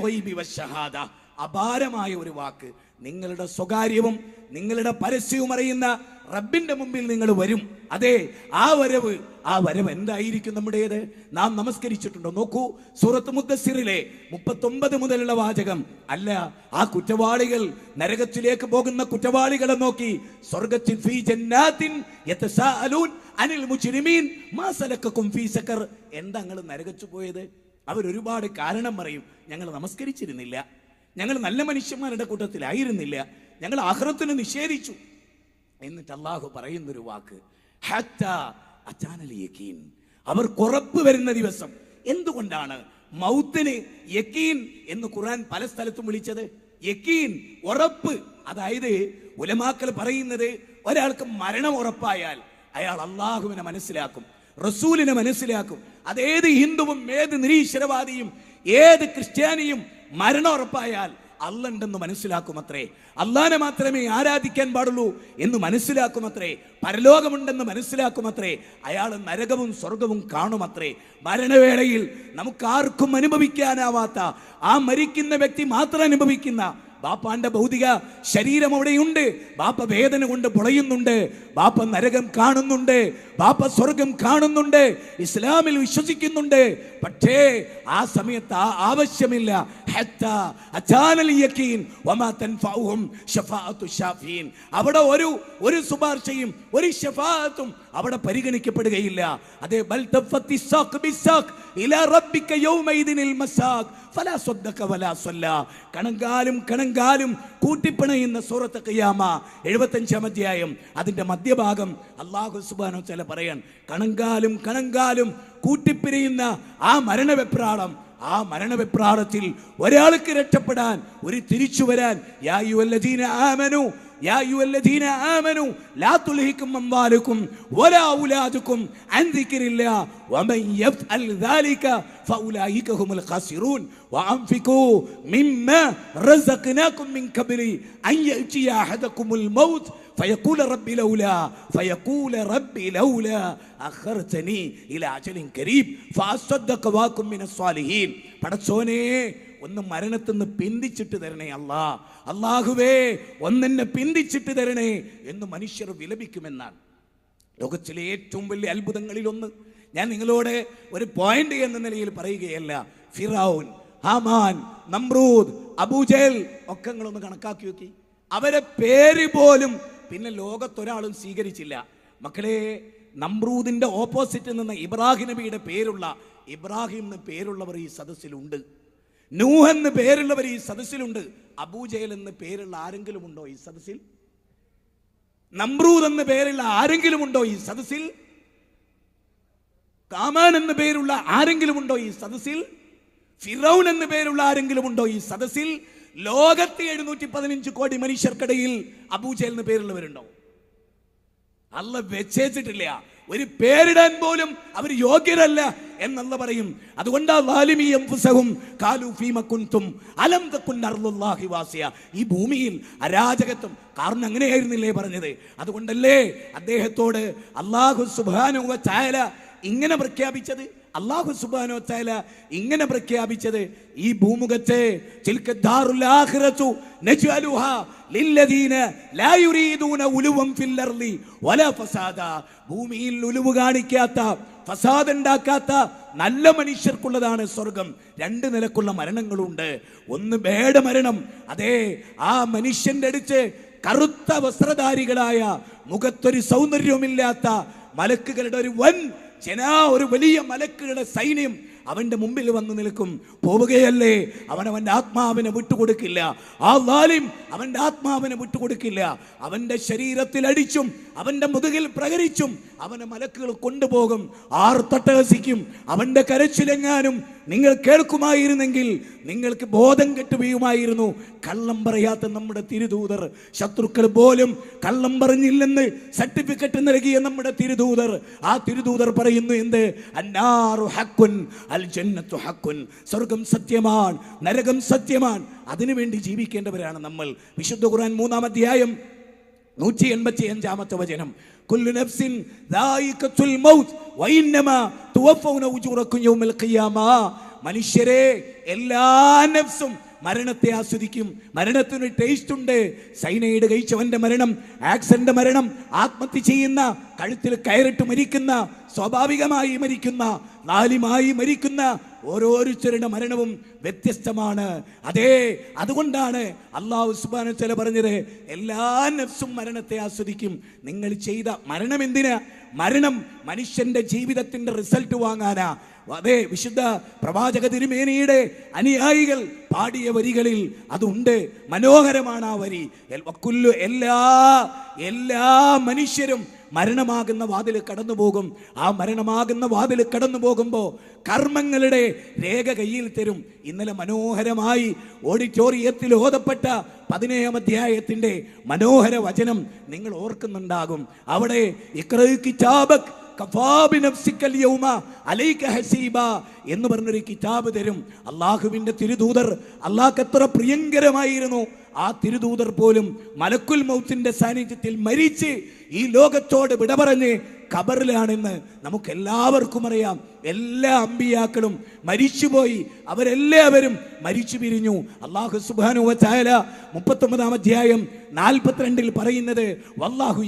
അപാരമായ ഒരു വാക്ക്. നിങ്ങളുടെ സ്വകാര്യവും നിങ്ങളുടെ പരസ്യവും അറിയുന്ന റബ്ബിന്റെ മുമ്പിൽ നിങ്ങൾ വരും. അതെ ആ വരവ് ആ വരവ് എന്തായിരിക്കും നമ്മുടേത്? നാം നമസ്കരിച്ചിട്ടുണ്ടോ? നോക്കൂ സൂറത്ത് മുദ്ദസിറിലെ മുപ്പത്തൊമ്പത് മുതലുള്ള വാചകം. അല്ല ആ കുറ്റവാളികൾ നരകത്തിലേക്ക് പോകുന്ന കുറ്റവാളികളെ നോക്കി സ്വർഗത്തിൽ ഫീ അനിൽ മുജ്രിമീൻ ഫീ സക്കർ എന്താ നിങ്ങൾ നരകച്ചു പോയത്? അവരൊരുപാട് കാരണം പറയും. ഞങ്ങൾ നമസ്കരിച്ചിരുന്നില്ല. ഞങ്ങൾ നല്ല മനുഷ്യന്മാരുടെ കൂട്ടത്തിലായിരുന്നില്ല. ഞങ്ങൾ ആഹ്റത്തിന് നിഷേധിച്ചു. എന്നിട്ട് അള്ളാഹു പറയുന്നൊരു വാക്ക് അവർ കുറപ്പ് വരുന്ന ദിവസം എന്തുകൊണ്ടാണ്? മൗത്തിന് യക്കീൻ എന്ന് ഖുർആൻ പല സ്ഥലത്തും വിളിച്ചത്. യക്കീൻ ഉറപ്പ്. അതായത് ഉലമാക്കൾ പറയുന്നത് ഒരാൾക്ക് മരണം ഉറപ്പായാൽ അയാൾ അള്ളാഹുവിനെ മനസ്സിലാക്കും റസൂലിനെ മനസ്സിലാക്കും. അതേത് ഹിന്ദുവും ഏത് നിരീശ്വരവാദിയും ഏത് ക്രിസ്ത്യാനിയും മരണം ഉറപ്പായാൽ അല്ലുണ്ടെന്ന് മനസ്സിലാക്കുമത്രേ. അള്ളാനെ മാത്രമേ ആരാധിക്കാൻ പാടുള്ളൂ എന്ന് മനസ്സിലാക്കുമത്രേ. പരലോകമുണ്ടെന്ന് മനസ്സിലാക്കുമത്രേ. അയാൾ നരകവും സ്വർഗവും കാണുമത്രേ. മരണവേളയിൽ നമുക്ക് ആർക്കും അനുഭവിക്കാനാവാത്ത ആ മരിക്കുന്ന വ്യക്തി മാത്രം അനുഭവിക്കുന്ന ബാപ്പാന്റെ ഭൗതിക ശരീരം അവിടെയുണ്ട്. ബാപ്പ വേദന കൊണ്ട് പൊളയുന്നുണ്ട്. ബാപ്പ നരകം കാണുന്നുണ്ട്. ബാപ്പ സ്വർഗം കാണുന്നുണ്ട്. ഇസ്ലാമിൽ വിശ്വസിക്കുന്നുണ്ട്. പക്ഷേ ആ സമയത്ത് ആ ആവശ്യമില്ല. അവിടെ ഒരു ഒരു ശുപാർശയും ഒരു ശഫാഅത്തും അവിടെ പരിഗണിക്കപ്പെടുകയില്ല. അതേ കണങ്കാലും കണങ്കാലും കൂട്ടിപ്പിണയുന്ന സൂറത്ത് ഖിയാമ എഴുപത്തഞ്ചാം അധ്യായം. അതിന്റെ മധ്യഭാഗം അള്ളാഹു സുബാനോ ചില പറയാൻ കണങ്കാലും കണങ്കാലും കൂട്ടിപ്പിരിയുന്ന ആ മരണവെപ്രാളം ആ മരണവെപ്രാളത്തിൽ ഒരാൾക്ക് രക്ഷപ്പെടാൻ ഒരു തിരിച്ചു വരാൻ യാ യുവല്ലദീന ആമനു يا أيها الذين آمنوا لا تلهكم أموالكم ولا أولادكم عن ذكر الله ومن يفعل ذلك فأولئك هم الخاسرون وأنفقوا مما رزقناكم من قبل أن يأتي أحدكم الموت فيقول ربي لولا فيقول ربي لولا أخرتني إلى أجل قريب فأصدق واكم من الصالحين. படச்சோனே ഒന്ന് മരണത്തിൽ നിന്ന് പിന്തിച്ചിട്ട് തരണേ അല്ലാ. അള്ളാഹുവേ ഒന്നെന്നെ പിന്തിച്ചിട്ട് തരണേ എന്ന് മനുഷ്യർ വിലപിക്കുമെന്നാണ്. ലോകത്തിലെ ഏറ്റവും വലിയ അത്ഭുതങ്ങളിൽ ഒന്ന് ഞാൻ നിങ്ങളോട് ഒരു പോയിന്റ് എന്ന നിലയിൽ പറയുകയല്ല. ഫിറൌൻ ഹാമാൻ നമ്രൂദ് അബൂജൽ ഒക്കെ നിങ്ങളൊന്ന് കണക്കാക്കി നോക്കി. അവരെ പേര് പോലും പിന്നെ ലോകത്തൊരാളും സ്വീകരിച്ചില്ല. മക്കളെ നമ്രൂദിന്റെ ഓപ്പോസിറ്റ് നിന്ന ഇബ്രാഹിം നബിയുടെ പേരുള്ള ഇബ്രാഹിം പേരുള്ളവർ ഈ സദസ്സിലുണ്ട്. നൂഹ് എന്ന് പേരുള്ളവർ ഈ സദസ്സിലുണ്ട്. അബൂജയൽ എന്ന് പേരുള്ള ആരെങ്കിലും ഉണ്ടോ ഈ സദസ്സിൽ? നമ്രൂദ് എന്ന് പേരുള്ള ആരെങ്കിലും ഉണ്ടോ ഈ സദസ്സിൽ? കാമാൻ എന്ന് പേരുള്ള ആരെങ്കിലും ഉണ്ടോ ഈ സദസ്സിൽ? ഫിറൌൻ എന്ന് പേരുള്ള ആരെങ്കിലും ഉണ്ടോ ഈ സദസ്സിൽ? ലോകത്തെ എഴുന്നൂറ്റി പതിനഞ്ച് കോടി മനുഷ്യർക്കിടയിൽ അബൂജയൽ എന്ന് പേരുള്ളവരുണ്ടോ? അല്ല വെച്ചേച്ചിട്ടില്ല. ഒരു പേരിടാൻ പോലും അവർ യോഗ്യരല്ല എന്നല്ല പറയും. അതുകൊണ്ട് ഈ ഭൂമിയിൽ അരാജകത്വം കാരണം അങ്ങനെയായിരുന്നില്ലേ പറഞ്ഞത്? അതുകൊണ്ടല്ലേ അദ്ദേഹത്തോട് അള്ളാഹു സുബാനുവ ചായല ഇങ്ങനെ പ്രഖ്യാപിച്ചത്? അള്ളാഹു സുബാനോ തല ഇങ്ങനെ പ്രഖ്യാപിച്ചത് ഈ ഭൂമുഖത്തെ ഭൂമിയിൽ ഉലുവ് കാണിക്കാത്ത ഫസാദ് ഉണ്ടാക്കാത്ത നല്ല മനുഷ്യർക്കുള്ളതാണ് സ്വർഗം. രണ്ട് നിലക്കുള്ള മരണങ്ങളുണ്ട്. ഒന്ന് ബേഡ മരണം. അതെ ആ മനുഷ്യന്റെ അടുത്ത് കറുത്ത വസ്ത്രധാരികളായ മുഖത്തൊരു സൗന്ദര്യവുമില്ലാത്ത മലക്കുകളുടെ ഒരു വൻ ജനാ ഒരു വലിയ മലക്കുകളുടെ സൈന്യം അവന്റെ മുമ്പിൽ വന്നു നിൽക്കും. പോവുകയല്ലേ? അവൻ അവന്റെ ആത്മാവിനെ വിട്ടുകൊടുക്കില്ല. ആ ലാലിം അവന്റെ ആത്മാവിനെ വിട്ടുകൊടുക്കില്ല. അവന്റെ ശരീരത്തിൽ അടിച്ചും അവന്റെ മുതുകിൽ പ്രകരിച്ചും അവനെ മലക്കുകൾ കൊണ്ടുപോകും. ആർത്തട്ടഹസിക്കും അവന്റെ കരച്ചിലെങ്ങാനും നിങ്ങൾ കേൾക്കുമായിരുന്നെങ്കിൽ നിങ്ങൾക്ക് ബോധം കെട്ടുകയുമായിരുന്നു കള്ളം പറയാത്ത നമ്മുടെ തിരുദൂതർ. ശത്രുക്കൾ പോലും കള്ളം പറഞ്ഞില്ലെന്ന് സർട്ടിഫിക്കറ്റ് നൽകിയ നമ്മുടെ തിരുദൂതർ. ആ തിരുദൂതർ പറയുന്നു എന്ത്? അന്നാറു ഹക്കുൻ അൽ ജന്നത്തു ഹക്കുൻ. സ്വർഗം സത്യമാണ് നരകം സത്യമാണ്. അതിനുവേണ്ടി ജീവിക്കേണ്ടവരാണ് നമ്മൾ. വിശുദ്ധ ഖുർആൻ മൂന്നാം അധ്യായം നൂറ്റി എൺപത്തി അഞ്ചാമത്തെ വചനം. കുല്ലു നഫ്സിൻ ദായിഖത്തുൽ മൗത്ത് വഇന്നമാ തുവഫൗന ഉജൂറക്കും യൗമൽ ഖിയാമ മനുഷ്യരെ എല്ലാ നഫ്സും മരണത്തെ ആസ്വദിക്കും. മരണത്തിന് ടേസ്റ്റ് ഉണ്ട്. സൈനൈഡ് കഴിച്ചവന്റെ മരണം ആക്സിഡന്റ് മരണം ആത്മഹത്യ ചെയ്യുന്ന കഴുത്തിൽ കയറിട്ട് മരിക്കുന്ന സ്വാഭാവികമായി മരിക്കുന്ന നാലിമായി മരിക്കുന്ന ഓരോരുത്തരുടെ മരണവും വ്യത്യസ്തമാണ്. അതേ അതുകൊണ്ടാണ് അള്ളാഹു സുബാന ചില പറഞ്ഞത് എല്ലാ നഫ്സും മരണത്തെ ആസ്വദിക്കും. നിങ്ങൾ ചെയ്ത മരണം എന്തിനാ? മരണം മനുഷ്യന്റെ ജീവിതത്തിന്റെ റിസൾട്ട് വാങ്ങാനാ. അതെ വിശുദ്ധ പ്രവാചക തിരുമേനിയുടെ അനുയായികൾ പാടിയ വരികളിൽ അതുണ്ട്. മനോഹരമാണ് ആ വരി. എല്ലാ എല്ലാ മനുഷ്യരും മരണമാകുന്ന വാതിൽ കടന്നു പോകും ആ മരണമാകുന്ന വാതിൽ കടന്നു പോകുമ്പോൾ കർമ്മങ്ങളുടെ രേഖ കയ്യിൽ തരും. ഇന്നലെ മനോഹരമായി ഓഡിറ്റോറിയത്തിൽ ഓതപ്പെട്ട പതിനേഴാം അധ്യായത്തിന്റെ മനോഹര വചനം നിങ്ങൾ ഓർക്കുന്നുണ്ടാകും. അവിടെ എന്ന് പറഞ്ഞൊരു കിതാബ് തരും. അള്ളാഹുവിന്റെ തിരുദൂതർ അള്ളാഹ് എത്ര പ്രിയങ്കരമായിരുന്നു. ആ തിരുദൂതർ പോലും മലക്കുൽ മൗത്തിന്റെ സാന്നിധ്യത്തിൽ മരിച്ച് ഈ ലോകത്തോട് വിട പറഞ്ഞ് ഖബറിലാണെന്ന് നമുക്ക് എല്ലാവർക്കും അറിയാം. എല്ലാ അമ്പിയാക്കളും മരിച്ചുപോയി. അവരെല്ലാവരും മരിച്ചു പിരിഞ്ഞു. അള്ളാഹു സുബാനു വച്ചായ മുപ്പത്തൊമ്പതാം അധ്യായം നാൽപ്പത്തിരണ്ടിൽ പറയുന്നത് വല്ലാഹു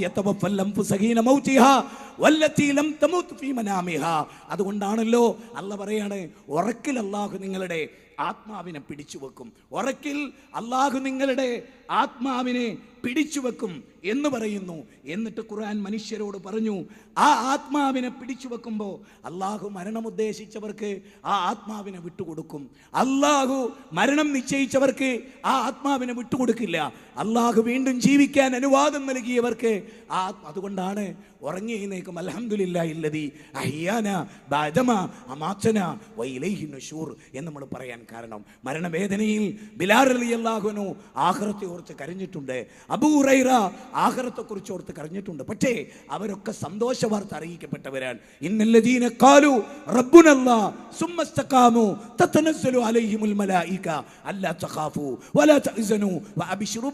അതുകൊണ്ടാണല്ലോ അല്ല പറയാണ് ഉറക്കിൽ അള്ളാഹു നിങ്ങളുടെ ആത്മാവിനെ പിടിച്ചു വെക്കും ഉറക്കിൽ അള്ളാഹു നിങ്ങളുടെ ആത്മാവിനെ പിടിച്ചു വെക്കും എന്ന് പറയുന്നു. എന്നിട്ട് ഖുർആൻ മനുഷ്യരോട് പറഞ്ഞു ആ ആത്മാവിനെ പിടിച്ചു വെക്കുമ്പോൾ അള്ളാഹു മരണം ഉദ്ദേശിച്ചവർക്ക് ആ ആത്മാവിനെ വിട്ടുകൊടുക്കും. അള്ളാഹു മരണം നിശ്ചയിച്ചവർക്ക് ആ ആത്മാവിനെ വിട്ടുകൊടുക്കില്ല. അള്ളാഹു വീണ്ടും ജീവിക്കാൻ അനുവാദം നൽകിയവർക്ക് ആ അതുകൊണ്ടാണ് ഉറങ്ങിയേക്കും അലഹമില്ല ഇല്ലതി അഹിയാന ബാദമ അമാച്ചന വൈലൈഹി നഷൂർ എന്ന് നമ്മൾ പറയാൻ കാരണം. മരണവേദനയിൽ ബിലാർ അലി അള്ളാഹുനു ആഹ്റത്തെ ഓർത്ത് കരഞ്ഞിട്ടുണ്ട്. അബൂറൈറ ആഹ്റത്തെക്കുറിച്ച് ഓർത്ത് കരഞ്ഞിട്ടുണ്ട്. പക്ഷേ അവരൊക്കെ സന്തോഷ വാർത്ത അറിയിക്കപ്പെട്ടവരാണ്. ഇന്നല്ലദീന കാലു റബ്ബുനല്ലാ തതനസ്സലു മലായിക അല്ലാ വലാ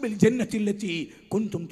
ബിൽ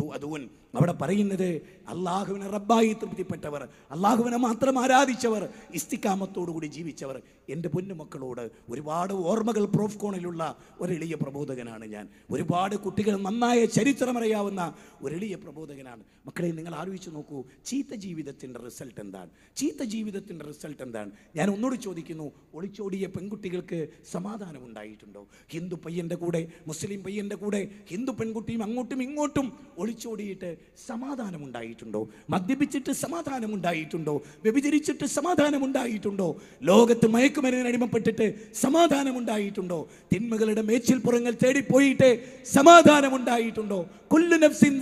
തുഅദൂൻ. അവിടെ പറയുന്നത് അള്ളാഹുവിനെ റബ്ബായി തൃപ്തിപ്പെട്ടവർ അള്ളാഹുവിനെ മാത്രം ആരാധിച്ചവർ ഇസ്തിക്കാമത്തോടുകൂടി ജീവിച്ചവർ. എന്റെ പൊന്നുമക്കളോട് ഒരുപാട് ഓർമ്മകൾ പ്രോഫ് കോണിലുള്ള ഒരു എളിയ പ്രബോധകനാണ് ഞാൻ. ഒരുപാട് കുട്ടികൾ നന്നായ ചരിത്രമറിയാവുന്ന ഒരു എളിയ പ്രബോധകനാണ്. മക്കളെ നിങ്ങൾ ആലോചിച്ച് നോക്കൂ ചീത്ത ജീവിതത്തിന്റെ റിസൾട്ട് എന്താണ്? ചീത്ത ജീവിതത്തിന്റെ റിസൾട്ട് എന്താണ്? ഞാൻ ഒന്നോട് ചോദിക്കുന്നു ഒളിച്ചോടിയ പെൺകുട്ടികൾക്ക് സമാധാനം ഉണ്ടായിട്ടുണ്ടോ? ഹിന്ദു പയ്യന്റെ കൂടെ മുസ്ലിം പയ്യന്റെ കൂടെ ഹിന്ദു പെൺകുട്ടിയും അങ്ങോട്ടും ഇങ്ങോട്ടും ഒളിച്ചോടിയിട്ട് സമാധാനം ഉണ്ടായിട്ടുണ്ടോ മദ്യപിച്ചിട്ട് സമാധാനമുണ്ടായിട്ടുണ്ടോ? വ്യഭിചരിച്ചിട്ട് സമാധാനമുണ്ടായിട്ടുണ്ടോ? ലോകത്ത് മയക്കുമരുന്നിന് അടിമപ്പെട്ടിട്ട് സമാധാനം ഉണ്ടായിട്ടുണ്ടോ തിന്മകളുടെ മേച്ചിൽ പുറങ്ങൾ തേടിപ്പോയിട്ട് സമാധാനമുണ്ടായിട്ടുണ്ടോ? നഫ്സിൻ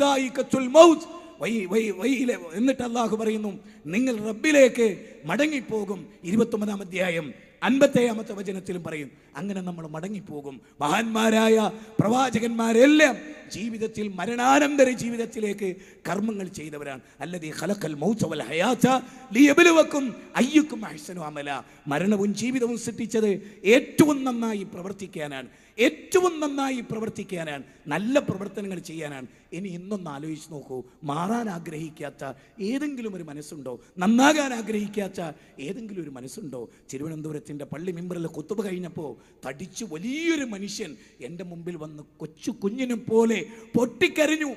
മൗത്ത്. വൈ വൈ വൈയിലെ എന്നിട്ട് അള്ളാഹു പറയുന്നു നിങ്ങൾ റബ്ബിലേക്ക് മടങ്ങിപ്പോകും. ഇരുപത്തൊമ്പതാം അധ്യായം. അൻപത്തേഴാമത്തെ വചനത്തിലും പറയും അങ്ങനെ നമ്മൾ മടങ്ങിപ്പോകും. മഹാന്മാരായ പ്രവാചകന്മാരെല്ലാം ജീവിതത്തിൽ മരണാനന്തര ജീവിതത്തിലേക്ക് കർമ്മങ്ങൾ ചെയ്തവരാണ്. അല്ലതീ ഹലക്കൽ മൗത വൽ ഹയാത അയ്യക്കും അയ്യുക്കും അഹ്സനു അമല. മരണവും ജീവിതവും സൃഷ്ടിച്ചത് ഏറ്റവും നന്നായി പ്രവർത്തിക്കാനാണ്. ഏറ്റവും നന്നായി പ്രവർത്തിക്കാനാണ് നല്ല പ്രവർത്തനങ്ങൾ ചെയ്യാനാണ്. ഇനി ഇന്നൊന്ന് ആലോചിച്ച് നോക്കൂ. മാറാൻ ആഗ്രഹിക്കാത്ത ഏതെങ്കിലും ഒരു മനസ്സുണ്ടോ? നന്നാകാൻ ആഗ്രഹിക്കാത്ത ഏതെങ്കിലും ഒരു മനസ്സുണ്ടോ? തിരുവനന്തപുരത്തിന്റെ പള്ളി മെമ്പറിൽ കുത്തുപ കഴിഞ്ഞപ്പോൾ തടിച്ച് വലിയൊരു മനുഷ്യൻ എന്റെ മുമ്പിൽ വന്ന് കൊച്ചു കുഞ്ഞിനെ പോലെ പൊട്ടിക്കരഞ്ഞു.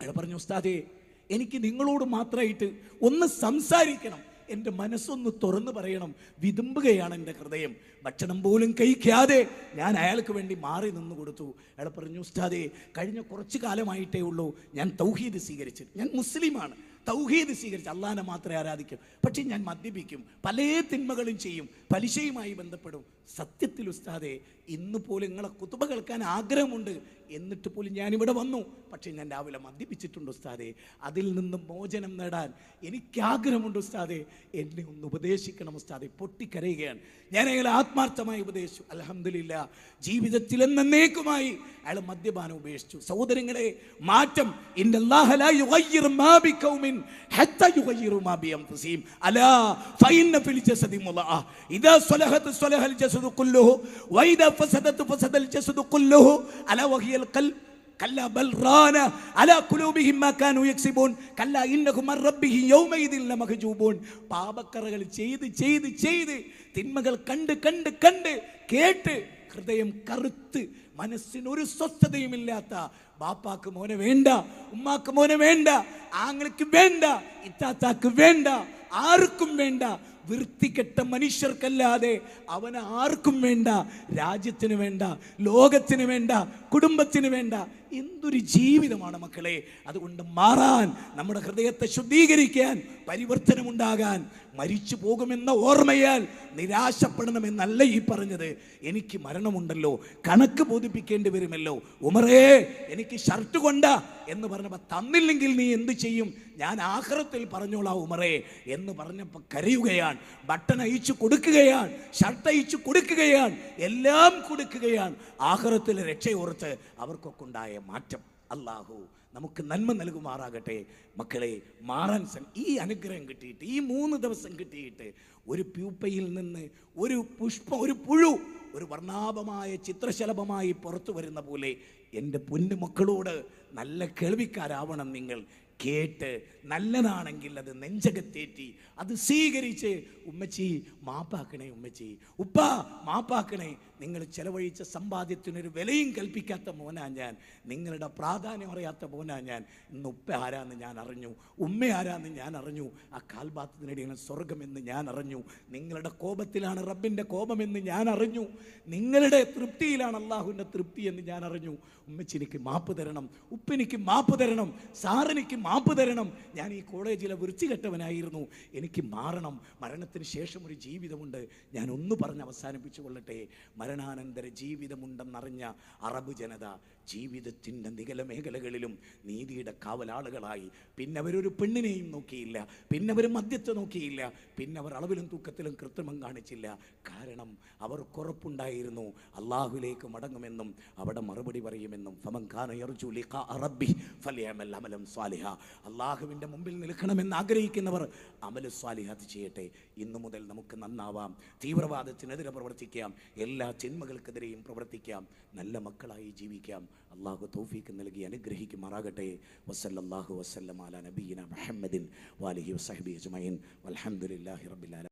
അയാൾ പറഞ്ഞു ഉസ്താദേ എനിക്ക് നിങ്ങളോട് മാത്രമായിട്ട് ഒന്ന് സംസാരിക്കണം. എന്റെ മനസ്സൊന്ന് തുറന്ന് പറയണം. വിതുമ്പുകയാണ് എന്റെ ഹൃദയം. ഭക്ഷണം പോലും കഴിക്കാതെ ഞാൻ അയാൾക്ക് വേണ്ടി മാറി നിന്ന് കൊടുത്തു. അയാൾ പറഞ്ഞു ഉസ്താദേ കഴിഞ്ഞ കുറച്ച് കാലമായിട്ടേ ഉള്ളൂ. ഞാൻ തൗഹീദ് സ്വീകരിച്ച്. ഞാൻ മുസ്ലിമാണ്. തൗഹീദ് സ്വീകരിച്ച് അള്ളാനെ മാത്രമേ ആരാധിക്കൂ. പക്ഷേ ഞാൻ മദ്യപിക്കും. പല തിന്മകളും ചെയ്യും. പലിശയുമായി ബന്ധപ്പെടും. സത്യത്തിൽ ഉസ്താദെ ഇന്ന് പോലും നിങ്ങളെ കുത്തുബ കേൾക്കാൻ ആഗ്രഹമുണ്ട്. എന്നിട്ട് പോലും ഞാനിവിടെ വന്നു. പക്ഷേ ഞാൻ രാവിലെ മദ്യപിച്ചിട്ടുണ്ട് ഉസ്താദെ. അതിൽ നിന്ന് മോചനം നേടാൻ എനിക്ക് ആഗ്രഹമുണ്ട് ഉസ്താദെ. എന്നെ ഒന്ന് ഉപദേശിക്കണം ഉസ്താദെ. പൊട്ടിക്കരയുകയാണ്. ഞാൻ അയാളെ ആത്മാർത്ഥമായി ഉപദേശിച്ചു. അലഹമില്ല ജീവിതത്തിൽ എന്നേക്കുമായി അയാൾ മദ്യപാനം ഉപേക്ഷിച്ചു. സഹോദരങ്ങളെ മാറ്റം. ഇന്നല്ലാഹ ലാ യുഗയ്യിറു മാ ബിഖൗമിൻ ഹത്താ യുഗയ്യിറു മാ ബിഅൻഫുസിഹിം അലാ ഫഇന്ന ഫിൽ ജസദി മുളഅ ഇദാ സ്വലഹത് സ്വലഹൽ ജസദു കുല്ലുഹു വഇദാ ഫസദത് ഫസദൽ ജസദു കുല്ലുഹു അലാ വഹിയൽ ഖൽബ് كلا بل ران على قلوبهم ما كانوا يكسبون كلا انهم عن ربهم يومئذ لمحجوبون പാപക്കറകൾ ചെയ്ത് ചെയ്ത് ചെയ്ത് തിന്മകൾ കണ്ട് കണ്ട് കണ്ട് കേട്ട് ഹൃദയം കറുത്ത് മനസ്സിന് ഒരു സ്വസ്ഥതയുമില്ലാത്ത ബാപ്പാക്ക് മോനെ വേണ്ട ഉമ്മാക്ക് മോനെ വേണ്ട ആങ്ങൾക്ക് വേണ്ട ഇത്താത്താക്ക് വേണ്ട ആർക്കും വേണ്ട വൃത്തികെട്ട മനുഷ്യർക്കല്ലാതെ അവന് ആർക്കും വേണ്ട രാജ്യത്തിന് വേണ്ട ലോകത്തിന് വേണ്ട കുടുംബത്തിന് വേണ്ട എന്തൊരു ജീവിതമാണ് മക്കളെ. അതുകൊണ്ട് മാറാൻ നമ്മുടെ ഹൃദയത്തെ ശുദ്ധീകരിക്കാൻ പരിവർത്തനമുണ്ടാകാൻ മരിച്ചു പോകുമെന്ന ഓർമ്മയാൽ നിരാശപ്പെടണമെന്നല്ല ഈ പറഞ്ഞത്. എനിക്ക് മരണമുണ്ടല്ലോ കണക്ക് ബോധിപ്പിക്കേണ്ടി വരുമല്ലോ. ഉമറേ എനിക്ക് ഷർട്ട് കൊണ്ട എന്ന് പറഞ്ഞപ്പോൾ തന്നില്ലെങ്കിൽ നീ എന്ത് ചെയ്യും? ഞാൻ ആഹ്റത്തിൽ പറഞ്ഞോളാം ഉമറേ എന്ന് പറഞ്ഞപ്പോൾ കരയുകയാണ്. ബട്ടൺ അയച്ചു കൊടുക്കുകയാണ് ഷർട്ട് അയച്ചു കൊടുക്കുകയാണ് എല്ലാം കൊടുക്കുകയാണ്. ആഹ്റത്തിലെ രക്ഷയോർത്ത് അവർക്കൊക്കെ ഉണ്ടായ മാറ്റം. അള്ളാഹു നമുക്ക് നന്മ നൽകുമാറാകട്ടെ. മക്കളെ മാറാൻ ഈ അനുഗ്രഹം കിട്ടിയിട്ട് ഈ മൂന്ന് ദിവസം കിട്ടിയിട്ട് ഒരു പ്യൂപ്പയിൽ നിന്ന് ഒരു പുഷ്പം ഒരു പുഴു ഒരു വർണാഭമായ ചിത്രശലഭമായി പുറത്തു വരുന്ന പോലെ എന്റെ പൊന്നു മക്കളോട് നല്ല കേൾവിക്കാരാവണം നിങ്ങൾ. കേട്ട് നല്ലതാണെങ്കിൽ അത് നെഞ്ചകത്തേറ്റി അത് സ്വീകരിച്ച് ഉമ്മച്ചി മാപ്പാക്കണേ ഉമ്മച്ചി. ഉപ്പ മാപ്പാക്കണേ. നിങ്ങൾ ചെലവഴിച്ച സമ്പാദ്യത്തിനൊരു വിലയും കൽപ്പിക്കാത്ത മോനാ ഞാൻ. നിങ്ങളുടെ പ്രാധാന്യം അറിയാത്ത മോനാ ഞാൻ. ഇന്ന് ഉപ്പ ആരാന്ന് ഞാൻ അറിഞ്ഞു. ഉമ്മ ആരാന്ന് ഞാൻ അറിഞ്ഞു. ആ കാൽഭാത്തത്തിനിടയിൽ സ്വർഗമെന്ന് ഞാൻ അറിഞ്ഞു. നിങ്ങളുടെ കോപത്തിലാണ് റബ്ബിന്റെ കോപമെന്ന് ഞാൻ അറിഞ്ഞു. നിങ്ങളുടെ തൃപ്തിയിലാണ് അള്ളാഹുവിന്റെ തൃപ്തി എന്ന് ഞാൻ അറിഞ്ഞു. ഉമ്മച്ചെനിക്ക് മാപ്പ് തരണം. ഉപ്പിനിക്ക് മാപ്പ് തരണം. സാറിനിക്ക് മാപ്പ് തരണം. ഞാൻ ഈ കോളേജിലെ വൃത്തികെട്ടവനായിരുന്നു. എനിക്ക് മാറണം. മരണത്തിന് ശേഷം ഒരു ജീവിതമുണ്ട്. ഞാൻ ഒന്ന് പറഞ്ഞ് അവസാനിപ്പിച്ചു കൊള്ളട്ടെ. മരണാനന്തര ജീവിതമുണ്ടെന്നറിഞ്ഞ അറബ് ജനത ജീവിതത്തിന്റെ നികല മേഖലകളിലും നീതിയുടെ കാവലാളുകളായി. പിന്നെ അവരൊരു പെണ്ണിനെയും നോക്കിയില്ല. പിന്നെ അവർ മദ്യത്തെ നോക്കിയില്ല. പിന്നെ അവർ അളവിലും തൂക്കത്തിലും കൃത്രിമം കാണിച്ചില്ല. കാരണം അവർ കുറപ്പുണ്ടായിരുന്നു. അള്ളാഹുലേക്ക് മടങ്ങുമെന്നും അവിടെ മറുപടി പറയുമെന്നും. അള്ളാഹുവിന്റെ മുമ്പിൽ നിൽക്കണമെന്ന് ആഗ്രഹിക്കുന്നവർ അമല സ്വാലിഹാത്ത് ചെയ്യട്ടെ. ഇന്നു മുതൽ നമുക്ക് നന്നാവാം. തീവ്രവാദത്തിനെതിരെ പ്രവർത്തിക്കാം. എല്ലാ തിന്മകൾക്കെതിരെയും പ്രവർത്തിക്കാം. നല്ല മക്കളായി ജീവിക്കാം. അള്ളാഹു തൗഫീക്ക് നൽകി അനുഗ്രഹിക്കുമാറാകട്ടെ. വസല്ലല്ലാഹു വസ്ലം അല നബീന മുഹമ്മദിൻ വാലിഹി വസഹബി അജ്മൈൻ റബ്ബിൽ ആലമീൻ.